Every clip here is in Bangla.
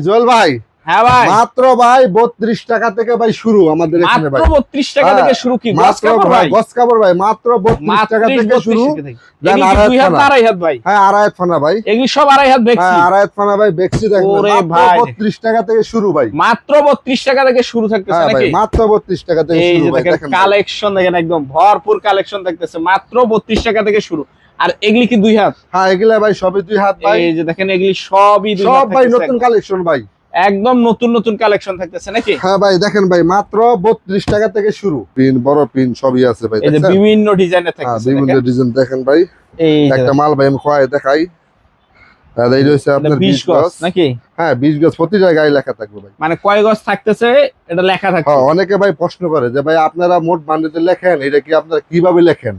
জুয়েল ভাই? হ্যাঁ ভাই। মাত্র ভাই বত্রিশ টাকা থেকে ভাই শুরু আমাদের এখানে মাত্র ভাই। বত্রিশ টাকা হ্যাঁ, থেকে শুরু কি? গস কাপড় ভাই গস কাপড় ভাই মাত্র বত্রিশ মাত্র টাকা থেকে শুরু। দেন আড়াই হাত আড়াই হাত ভাই? হ্যাঁ আড়াই ফানা ভাই। এগুলি সব আড়াই হাত হ্যাঁ আড়াই ফানা ভাই বেক্সি ওরে ভাই। বত্রিশ টাকা থেকে শুরু ভাই। মাত্র বত্রিশ টাকা থেকে শুরু থাকতেছে হ্যাঁ নাকি? মাত্র বত্রিশ টাকা থেকে শুরু ভাই দেখেন কালেকশন দেখেন একদম ভরপুর কালেকশন থাকতেছে। মাত্র বত্রিশ টাকা থেকে শুরু। আর এগুলি কি দুই হাত? হ্যাঁ এগুলা ভাই সবই দুই হাত ভাই। এই যে দেখেন এগুলি সবই দুই সব ভাই নতুন কালেকশন ভাই। একদম নতুন নতুন কালেকশন থাকতেছে নাকি? হ্যাঁ ভাই দেখেন ভাই মাত্র বত্রিশ টাকা থেকে শুরু। পিন বড় পিন সবই আছে ভাই এই যে? বিভিন্ন ডিজাইনের হ্যাঁ বিভিন্ন ডিজাইন দেখেন ভাই। এই একটা মাল ভাই আমি খোয়াই দেখাই। এই রয়েছে আপনার 20 গজ। নাকি? হ্যাঁ বিশ গজ প্রতি জায়গায় লেখা থাকবে ভাই। মানে কয় গজ থাকতেছে এটা লেখা থাকছে হ্যাঁ অনেকে ভাই প্রশ্ন করে যে ভাই আপনারা মোট বান্ডিতে লেখেন এটা কি আপনারা কীভাবে লেখেন।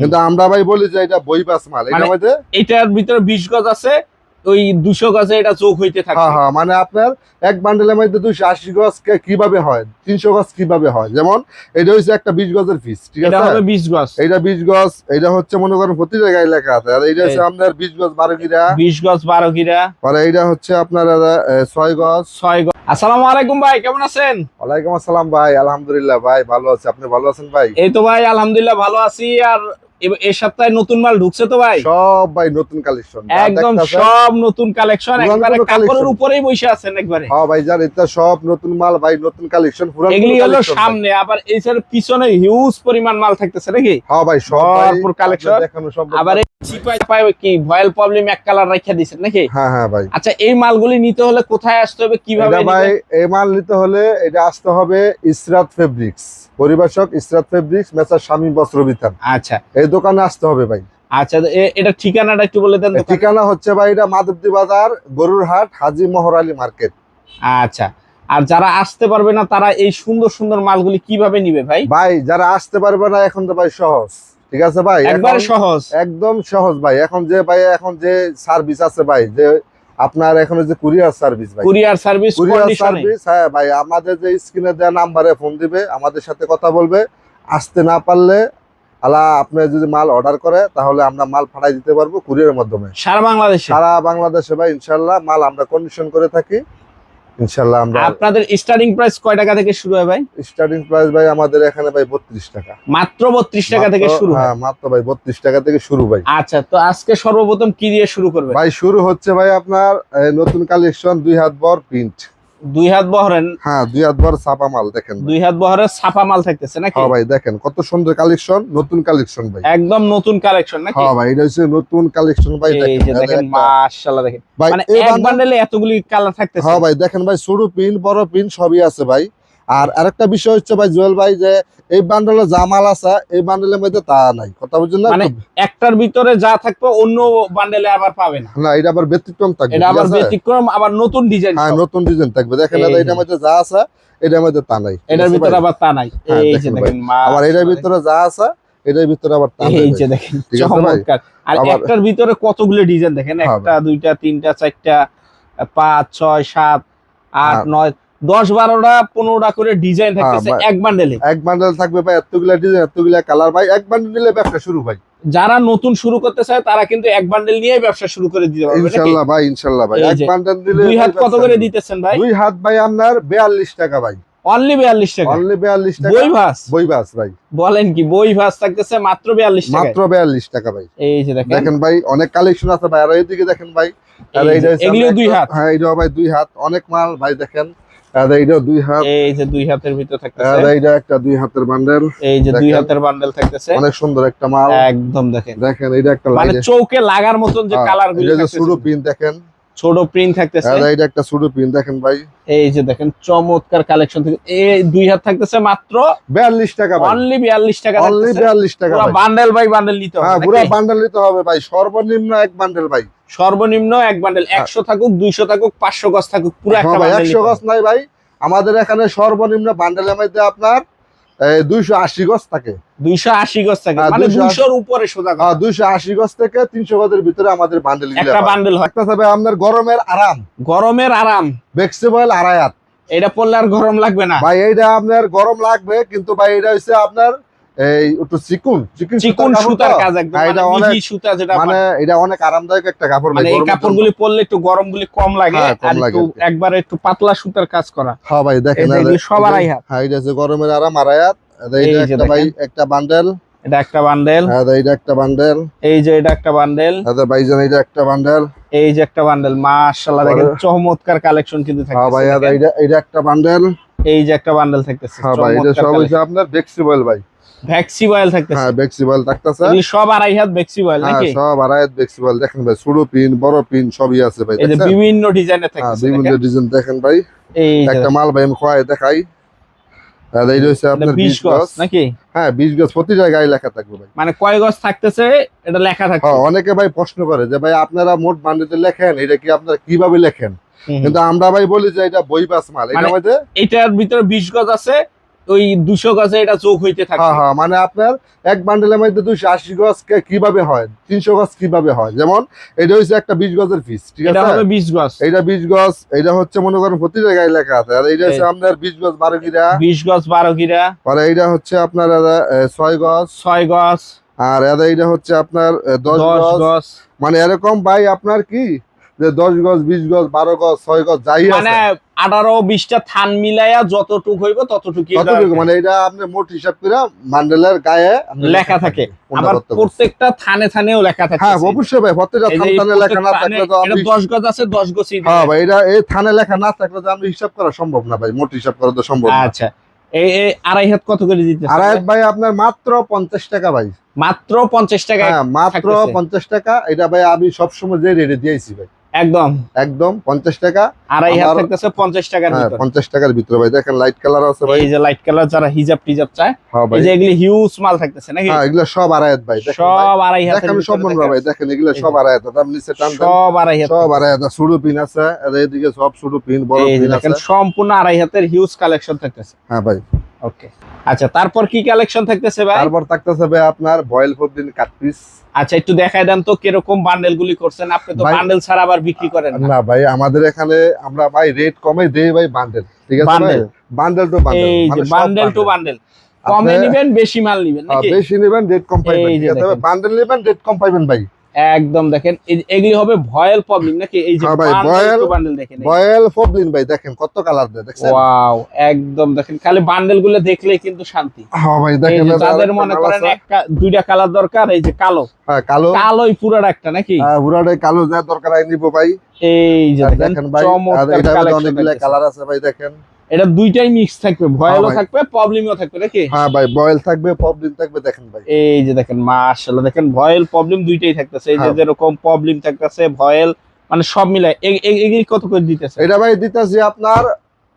কিন্তু আমরা ভাই বলি যে এটা বই মাল এটা মানে- মধ্যে এটার ভিতরে বিশ গজ আছে ওই দুশো গজে এটা যোগ হইতে থাকে। হ্যাঁ হ্যাঁ মানে আপনার এক বান্ডেলের মধ্যে দুইশো আশি গজ কীভাবে হয়? তিনশো গজ কীভাবে হয়? যেমন এটা হচ্ছে একটা বিশ গজের পিস ঠিক আছে? বিশ গজ। এইটা বিশ গজ এইটা হচ্ছে মনে করেন প্রতি জায়গায় লেখা আছে। আর এইটা হচ্ছে আপনার বিশ গজ বারো গিরা বিশ গজ বারো গিরা আর এইটা হচ্ছে আপনার ছয় গজ। ছয় গজ। আসসালামু আলাইকুম ভাই কেমন আছেন? ওয়ালাইকুম আসসালাম ভাই আলহামদুলিল্লাহ ভাই ভালো আছে। আপনি ভালো আছেন ভাই? এই তো ভাই আলহামদুলিল্লাহ ভালো আছি। আর এই সপ্তাহে নতুন মাল ঢুকছে তো ভাই? সব ভাই নতুন কালেকশন একদম সব নতুন কালেকশন একবারে কাপড়ের উপরেই বসে আছেন একবারে। হ্যাঁ ভাই জান এটা সব নতুন মাল ভাই নতুন কালেকশন পুরান এগুলি হলো সামনে আবার এই সাইড পিছনে হিউজ পরিমাণ মাল থাকতেছে নাকি? হ্যাঁ ভাই সব ভাই ভরপুর collection। আপনার দেখানো সব আবার চিপাই চিপাই কি ভয়েল প্রবলেম এক কালার রাখিয়া দিছেন নাকি? হ্যাঁ হ্যাঁ ভাই। আচ্ছা এই মালগুলি নিতে হলে কোথায় আসতে হবে কীভাবে ভাই এই মাল নিতে হলে এটা আসতে হবে ইসরাত ফেব্রিক্স পরিবেশক ইসরাত ফেব্রিক্স মেসার স্বামী বস্ত্র বিতান। আচ্ছা। এই দোকানে আসতে হবে ভাই। আচ্ছা এটা ঠিকানাটা একটু বলে দেন ঠিকানা হচ্ছে ভাই এটা মাধবদী বাজার গরুর হাট হাজি মোহর আলী মার্কেট। আচ্ছা আর যারা আসতে পারবে না তারা এই সুন্দর সুন্দর মালগুলি কীভাবে নিবে ভাই? ভাই যারা আসতে পারবে না এখন তো ভাই সহজ। ঠিক আছে ভাই? একবারে সহজ? একদম সহজ ভাই। এখন যে ভাই এখন যে সার্ভিস আছে ভাই যে আপনার এখন যে কুরিয়ার সার্ভিস ভাই। কুরিয়ার সার্ভিস কুরিয়ার সার্ভিস হ্যাঁ ভাই আমাদের যে স্ক্রিনে দেওয়া নাম্বারে ফোন দিবে আমাদের সাথে কথা বলবে। আসতে না পারলে আলা আপনি যদি মাল অর্ডার করে তাহলে আমরা মাল পাঠাই দিতে পারব কুরিয়ারের মাধ্যমে। সারা বাংলাদেশে? সারা বাংলাদেশে ভাই ইনশাল্লাহ মাল আমরা কন্ডিশন করে থাকি। ইনশাল্লাহ আমরা আপনাদের স্টার্টিং প্রাইস কয় টাকা থেকে শুরু হয় ভাই? স্টার্টিং প্রাইস ভাই আমাদের এখানে ভাই বত্রিশ টাকা। মাত্র বত্রিশ টাকা থেকে শুরু হয়? মাত্র ভাই বত্রিশ টাকা থেকে শুরু ভাই। আচ্ছা তো আজকে সর্বপ্রথম কি দিয়ে শুরু করবে ভাই শুরু হচ্ছে ভাই আপনার নতুন কালেকশন দুই হাত বর প্রিন্ট দুই হাত বহরেন। হ্যাঁ দুই হাত বর ছাপা মাল দেখেন। দুই হাত বহরের ছাপা মাল থাকতেছে নাকি? হ্যাঁ ভাই দেখেন কত সুন্দর কালেকশন নতুন কালেকশন ভাই। একদম নতুন কালেকশন নাকি? হ্যাঁ ভাই এটা হচ্ছে নতুন কালেকশন ভাই দেখেন দেখেন মাশাআল্লাহ দেখেন। মানে এক বান্ডেলে এতগুলি কালার থাকতেছে। হ্যাঁ ভাই দেখেন ভাই সরু পিন বড় পিন সবই আছে ভাই। আর আরেকটা বিষয় হচ্ছে ভাই জুয়েল ভাই যে এই বান্ডেলে যা মাল আছে এই বান্ডেলের মধ্যে তা নাই। কথা বুঝছেন না? মানে একটার ভিতরে যা থাকবে অন্য বান্ডেলে আবার পাবে না। না এটা আবার ব্যতিক্রম থাকবে এটা আবার ব্যতিক্রম আবার নতুন ডিজাইন হ্যাঁ নতুন ডিজাইন থাকবে। দেখেন এটার মধ্যে যা আছে এটার মধ্যে তা নাই। এটার ভিতরে আবার তা নাই। হ্যাঁ, এই যে দেখেন আবার এটার ভিতরে যা আছে এটার ভিতরে আবার তা নাই এই যে দেখেন? চমৎকার। আর একটার ভিতরে কতগুলো ডিজাইন দেখেন? হ্যাঁ একটা দুইটা তিনটা চারটা পাঁচ ছয় সাত আট হ্যাঁ। নয় দশ বারোটা পনেরোটা করে ডিজাইন থাকতেছে এক বান্ডেলে এক বান্ডেল থাকবে ভাই এতগুলা ডিজাইন এতগুলা কালার ভাই। এক বান্ডেল নিলে ব্যবসা শুরু ভাই। যারা নতুন শুরু করতে চায় তারা কিন্তু এক বান্ডেল নিয়েই ব্যবসা শুরু করে দিতে পারবে নাকি? ইনশাল্লাহ ভাই ইনশাল্লাহ ভাই। এক বান্ডেল দিলে দুই হাত কত করে দিতেছেন ভাই? দুই হাত ভাই আপনার বিয়াল্লিশ টাকা ভাই। অনলি বিয়াল্লিশ টাকা? অনলি বিয়াল্লিশ টাকা। বই ভাস বই বাস ভাই। বলেন কি বই ভাস থাকতেছে মাত্র বিয়াল্লিশ টাকা মাত্র বিয়াল্লিশ টাকা ভাই। এই যে দেখেন। দেখেন ভাই অনেক কালেকশন আছে ভাই। আর এইদিকে দেখেন ভাই আর এই এইটা যে, হচ্ছে দুই হাত। হ্যাঁ এইটাও ভাই দুই হাত। অনেক মাল ভাই দেখেন। আর এইটা দুই হাত। এই যে দুই হাতের ভিতর আর এইটা একটা দুই হাতের বান্ডেল এই যে দুই দেখেন। হাতের বান্ডেল থাকতেছে। অনেক সুন্দর একটা মাল। একদম দেখেন। দেখেন এটা একটা মানে চৌকে লাগার মতন যে কালারগুলো এটা যে পিন দেখেন। ছোট প্রিন্ট থাকতেছে। আর এইটা একটা সুডো পিন দেখেন ভাই। এই যে দেখেন চমৎকার কালেকশন থেকে এই দুই হাত থাকতেছে মাত্র বিয়াল্লিশ টাকা ভাই। অনলি বিয়াল্লিশ টাকা অনলি থাকতেছে। বিয়াল্লিশ টাকা পুরা ভাই। বান্ডেল বাই বান্ডেল নিতে হ্যাঁ পুরো? বান্ডেল নিতে হবে ভাই। সর্বনিম্ন এক বান্ডেল ভাই। সর্বনিম্ন এক বান্ডেল একশো থাকুক দুইশো থাকুক পাঁচশো গজ থাকুক পুরো একটা হ্যাঁ ভাই বান্ডেল একশো গজ নাই ভাই। আমাদের এখানে সর্বনিম্ন বান্ডেলের মধ্যে আপনার দুইশো আশি গজ থাকে। দুইশো আশি গজ থাকে। হ্যাঁ, মানে দুইশোর উপরে সোজা কথা। দুইশো আশি গজ থেকে তিনশো গজের ভিতরে আমাদের বান্ডেল একটা বান্ডেল হয়। একটা হবে আপনার গরমের আরাম। গরমের আরাম। আড়ায়াত এটা পড়লে আর গরম লাগবে না। ভাই এইটা আপনার গরম লাগবে কিন্তু ভাই এটা হচ্ছে আপনার এই একটু চিকুন চিকুন চিকন সুতার কাজ একদম হ্যাঁ, মানে এটা অনেক সুতা যেটা মানে এটা অনেক আরামদায়ক একটা কাপড় মানে এই। কাপড়গুলি পরলে একটু গরম গুলি কম লাগে হ্যাঁ, আর একটু আর। একবারে একটু পাতলা সুতার কাজ করা। হ্যাঁ ভাই দেখেন যে সব আড়াই হাত। হ্যাঁ এটা হচ্ছে গরমের আরাম আড়াই হাত। যে এটা একটা ভাই একটা বান্ডেল। এটা একটা বান্ডেল। হ্যাঁ এটা একটা বান্ডেল। এই যে এটা একটা বান্ডেল। হ্যাঁ ভাইজান এটা একটা বান্ডেল। এই যে একটা বান্ডেল মাশাআল্লাহ দেখেন চমৎকার কালেকশন কিন্তু হ্যাঁ ভাই এটা এটা একটা বান্ডেল। এই যে একটা বান্ডেল থাকতেছে হ্যাঁ ভাই এটা সব collection। আপনার বেক্সিবল ভাই। ভ্যাক্সি বয়েল থাকতেছে। হ্যাঁ বেক্সিবল থাকতেছে। এগুলি সব আড়াই হাত ভ্যাক্সি বয়েল হ্যাঁ সব আড়াই বেক্সিবল দেখেন ভাই ছোট পিন বড় পিন সবই আছে ভাই এই যে দেখছেন? বিভিন্ন হ্যাঁ বিভিন্ন ডিজাইন দেখেন ভাই। এই একটা মাল ভাই আমি দেখাই। এই হচ্ছে আপনার 20 গজ। গজ নাকি? হ্যাঁ গজ প্রতি জায়গায় লেখা থাকবে ভাই। মানে কয় গজ থাকতেছে এটা লেখা হ্যাঁ অনেকে ভাই প্রশ্ন করে যে ভাই আপনারা মোট বান্ডিতে লেখেন? এটা কি আপনারা কীভাবে লেখেন? কিন্তু আমরা ভাই বলি যে এটা বই মাল। মানে এটার মধ্যে এটার ভিতরে 20 গজ আছে ওই 200 গজে এটা যোগ হইতে থাকে। হ্যাঁ হ্যাঁ মানে আপনার এক বান্ডেলের মধ্যে দুইশো আশি গজ কীভাবে হয়? তিনশো গজ কীভাবে হয়? যেমন এটা হচ্ছে একটা বিশ গজের পিস ঠিক আছে? 20 গজ। এইটা বিশ গজ এটা হচ্ছে মনে করেন প্রতি জায়গায় লেখা আছে। আর এইটা হচ্ছে আপনার বিশ গজ বারো গিরা। 20 গজ 12 গিরা। আর এইটা হচ্ছে আপনার ছয় গজ। 6 গজ। আর এইটা হচ্ছে আপনার দশ 10 গজ। গজ। মানে এরকম ভাই আপনার কি যে দশ গজ বিশ গজ বারো গজ ছয় গজ যাই মানে 18 20টা থান মিলাইয়া যতটুক হইব ততটুকুই এটা কতটুকু মানে এটা আপনি মোট হিসাব করে বান্ডেলের গায়ে লেখা থাকে। আবার প্রত্যেকটা থানে থানেও লেখা থাকে। হ্যাঁ অবশ্যই ভাই প্রত্যেকটা থান থানে লেখা না থাকলে তো আমি 10 গজ আছে 10 গজই হ্যাঁ ভাই এটা এই থানে লেখা না থাকলে তো আমি হিসাব করা সম্ভব না ভাই মোট হিসাব করা তো সম্ভব না। আচ্ছা এই আড়াই হাত কত করে দিতেছে আর এক ভাই আপনার মাত্র পঞ্চাশ টাকা ভাই। মাত্র 50 টাকায় হ্যাঁ মাত্র থাকতেছে। পঞ্চাশ টাকা এটা ভাই আমি সবসময় যে রেটে দিয়েছি ভাই। একদম। একদম পঞ্চাশ টাকা। আড়াই হাত আমার- থাকতেছে 50 টাকার হ্যাঁ ভিতর। পঞ্চাশ টাকার ভিতরে ভাই। দেখেন লাইট কালার আছে ভাই। এই যে লাইট কালার যারা হিজাব টিজাব চায় হ্যাঁ এই যে এগুলি হিউজ মাল থাকতেছে নাকি? হ্যাঁ এগুলো সব আড়াইত ভাই। ভাই। সব আড়াই হাতের দেখেন সব ভিতরে ভাই। দেখেন এগুলো সব। আড়াইত আপনি নিচে টান সব আড়াই হাত। সব আড়াইত ছোট পিন আছে। আর এদিকে সব ছোট পিন বড় পিন আছে দেখেন সম্পূর্ণ আড়াই হাতের হিউজ কালেকশন থাকতেছে। হ্যাঁ ভাই। ওকে আচ্ছা তারপর কি কালেকশন থাকতেছে ভাই? তারপর থাকতেছে ভাই আপনার বয়েল ফোরদিন কাট পিস আচ্ছা একটু দেখাই দেন তো কীরকম বান্ডেল গুলি করছেন। আপনি তো বান্ডেল ছাড়া আবার বিক্রি করেন না। ভাই আমাদের এখানে আমরা ভাই রেট কমে দেই ভাই বান্ডেল ঠিক আছে বান্ডেল বান্ডেল টু বান্ডেল এই যে বান্ডেল টু বান্ডেল কমে নিবেন বেশি মাল নিবেন নাকি? বেশি নেবেন রেট কম পাইবেন ঠিক আছে? বান্ডেল নেবেন রেট কম পাইবেন ভাই। একদম দেখেন এগুলি হবে ভয়েল প্রবলেম নাকি? এই যে হ্যাঁ ভাই, ভয়েল- বান্ডেল দেখেন এই। বয়েল ফোবলিন ভাই দেখেন কত কালার দেয় দেখছেন? ওয়াও একদম দেখেন খালি বান্ডেলগুলো দেখলেই কিন্তু শান্তি। হ্যাঁ ভাই দেখেন যাদের মনে করেন একটা দুইটা কালার দরকার এই যে কালো। হ্যাঁ কালো। কালোই পুরার একটা নাকি? হ্যাঁ উড়াডে কালো যা দরকার আই নিব ভাই। এই যে দেখেন দেখেন ভাই আর চমৎকার এটা অনেকগুলো কালার আছে ভাই দেখেন। এটা দুইটাই মিক্স থাকবে ভয়েলও ভাই। থাকবে প্রবলেমও থাকবে নাকি? হ্যাঁ ভাই ভয়েল থাকবে প্রবলেম থাকবে দেখেন ভাই। এই যে দেখেন মাশাআল্লাহ দেখেন ভয়েল প্রবলেম দুইটাই থাকতেছে। এই যে হ্যাঁ। যেরকম প্রবলেম থাকতেছে ভয়েল মানে সব মিলাই এ- এ- এগুলি কত করে দিতেছে? এটা ভাই দিতেছে আপনার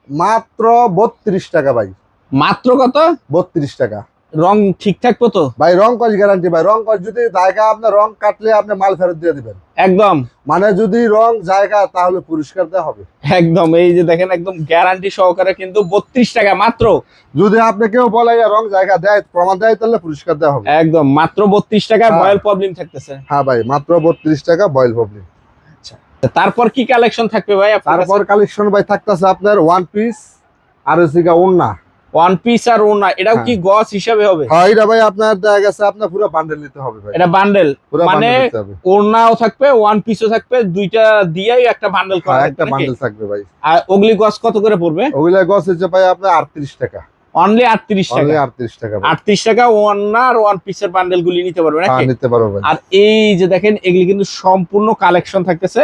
মাত্র বত্রিশ টাকা ভাই। মাত্র কত? বত্রিশ টাকা। রং ঠিক থাকব তো? ভাই রং কস গ্যারান্টি ভাই। রং কস যদি জায়গা আপনার রং কাটলে আপনি মাল ফেরত দিয়ে দিবেন। একদম। মানে যদি রং জায়গা তাহলে পুরস্কার দেওয়া হবে। একদম এই যে দেখেন একদম গ্যারান্টি সহকারে কিন্তু বত্রিশ টাকা মাত্র। যদি আপনি কেউ বলে যে রং জায়গা দেয় প্রমাণ দেয় তাহলে পুরস্কার দেওয়া হবে। একদম মাত্র বত্রিশ টাকায় হ্যাঁ। ভয়েল প্রবলেম থাকতেছে। হ্যাঁ ভাই মাত্র বত্রিশ টাকা বয়েল প্রবলেম। আচ্ছা তারপর কি কালেকশন থাকবে ভাই তারপর কালেকশন ভাই থাকতেছে আপনার ওয়ান পিস আর হচ্ছে ওন্না ওয়ান পিস আর ওনা এটাও হ্যাঁ। কি গস হিসাবে হবে? হ্যাঁ এটা ভাই আপনার দেখা গেছে আপনার পুরো বান্ডেল নিতে হবে ভাই। এটা বান্ডেল মানে ওড়নাও থাকবে ওয়ান পিসও থাকবে দুইটা দিয়েই একটা বান্ডেল করা হ্যাঁ, একটা বান্ডেল থাকবে ভাই। আর ওগুলি গস কত করে পড়বে? ওগুলা গছ হচ্ছে ভাই আপনার আটত্রিশ টাকা। অনলি আটত্রিশ অনলি টাকা আটত্রিশ টাকা ভাই। আটত্রিশ টাকা ওয়ান আর ওয়ান পিসের বান্ডেল গুলি নিতে পারবে হ্যাঁ নাকি? নিতে পারো ভাই। আর এই যে দেখেন এগুলি কিন্তু সম্পূর্ণ কালেকশন থাকতেছে।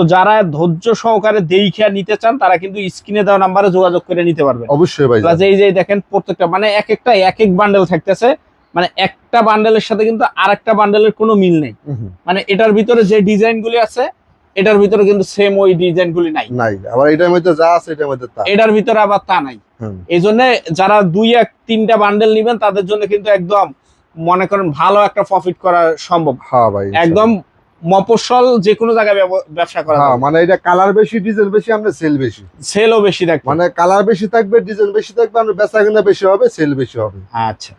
তো যারা ধৈর্য সহকারে দেইখা নিতে চান তারা কিন্তু স্ক্রিনে দেওয়া নাম্বারে যোগাযোগ করে নিতে পারবেন। অবশ্যই ভাই এই যে দেখেন প্রত্যেকটা মানে এক একটা এক এক বান্ডেল থাকতেছে। মানে একটা বান্ডেলের সাথে কিন্তু আর একটা বান্ডেলের কোনো মিল নেই। মানে এটার ভিতরে যে ডিজাইন গুলি আছে এটার ভিতরে কিন্তু সেম ওই ডিজাইন গুলি নাই। নাই। আবার এটার মধ্যে যা আছে এটার মধ্যে তা। এটার ভিতরে আবার তা নাই। এই জন্য যারা দুই এক তিনটা বান্ডেল নিবেন তাদের জন্য কিন্তু একদম মনে করেন ভালো একটা প্রফিট করা সম্ভব। হ্যাঁ ভাই একদম মফস্বল যে কোনো জায়গায় ব্যব- ব্যবসা করা হ্যাঁ মানে এটা কালার বেশি ডিজেল বেশি আমরা সেল বেশি। সেলও বেশি থাকবে। মানে কালার বেশি থাকবে ডিজেল বেশি থাকবে আমরা বেচা কিনা বেশি হবে সেল বেশি হবে। আচ্ছা।